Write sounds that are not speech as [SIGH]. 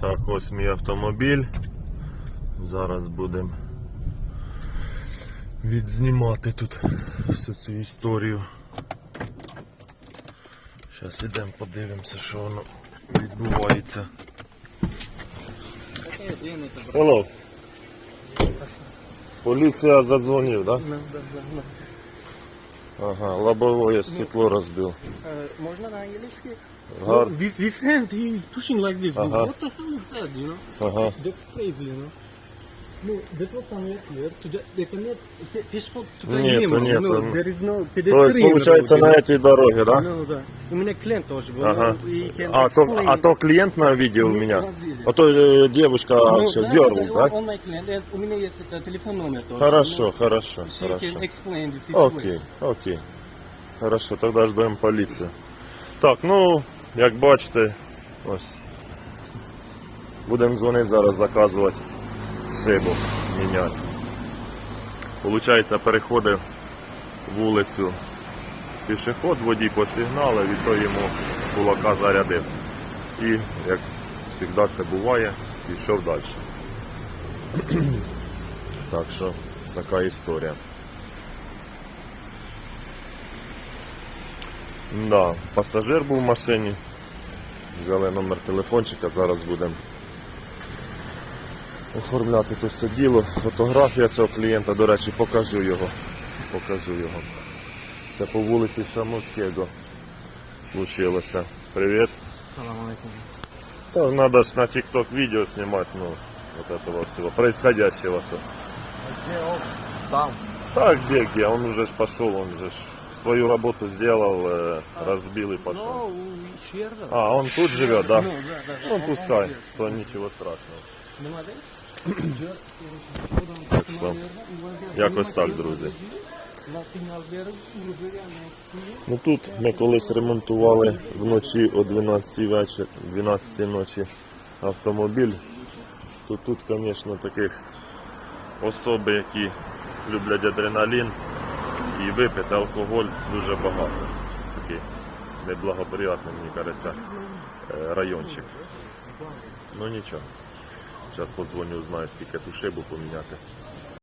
Так, ось мій автомобіль. Зараз будемо відзнімати тут всю цю історію. Зараз ідемо подивимося, що воно відбувається. Hello. Поліція задзвонив, так? Да? Ага, лобовое стекло розбив. Uh, можно на английский? Гар. With his hand, he is pushing like this. Uh-huh. What the hell is that, you know? Ага. That's crazy, you know? No, that was somewhere here. To the, they cannot, пешеход туда Нет, не было. нет, no, он- there is no То есть, pedestrian получается, road, на you know? этой дороге, да? Ну, да. У меня клиент тоже был. Ага. ну, he can А то, explain. а то клиент на видео у Ну, меня. Бразилия. А то э, девушка Ну, все да, girl, да, да, так? Он мой клиент. Э, У меня есть это, телефон номер тоже. Хорошо, Ну, хорошо, She хорошо. can explain the situation. Окей, окей. Хорошо, тоді ждемо поліцію. Так, ну, як бачите, ось. Будемо дзвонити зараз, заказувати шибу, міняти. Получається, переходив вулицю пішоход, водій посигналив, і то йому з кулака зарядив. І, як завжди це буває, пішов далі. [CLEARS THROAT] так що, така історія. Да, пасажир був в машині. Взяли номер телефончика, зараз будемо оформляти то все діло. Фотографія цього клієнта, до речі, покажу його. Покажу його. Це по вулиці Шамовського случилося. Привіт. Салам алейкум. Та надо ж на TikTok видео снимать, ну, вот этого всего, происходящего-то. Где он? Там. Так, где, где, он уже ж пошел, он же ж свою работу сделал, э, разбил и пошел. Ну, у Щерда. А, он тут живет, да? Ну, да, да. Ну, Он- пускай, то ничего страшного. [COUGHS] Так що, якось так, друзі. Ну тут ми колись ремонтували вночі о 12 вечір, 12 ночі автомобіль. То тут, звісно, таких особи, які люблять адреналін і випити алкоголь дуже багато. Такий неблагоприятний, мені кажеться, е, райончик. Ну нічого. Зараз подзвоню, узнаю, скільки ту шибу поміняти.